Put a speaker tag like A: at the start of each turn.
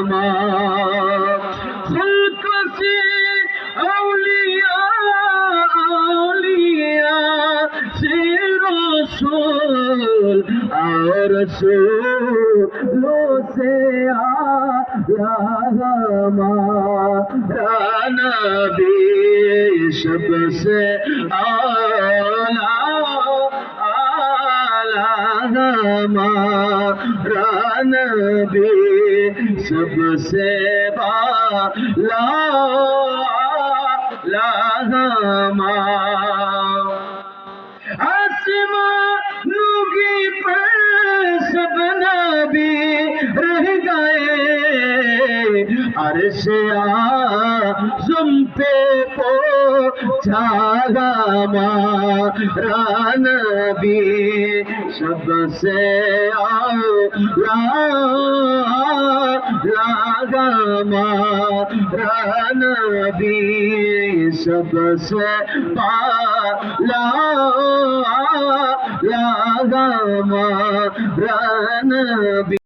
A: আমার ফুলকাশি আউলিয়া আউলিয়া সে রসুল আর লো সে আ নবী সবসে আ आला हमारा नबी सबसे बाला लामा आसमानों की पर सब नबी रह गए আর সে আজম পে পৌঁছালা মারানবি সবসে আলা লাগা মারানবি সবসে পালা লাগা মারানবি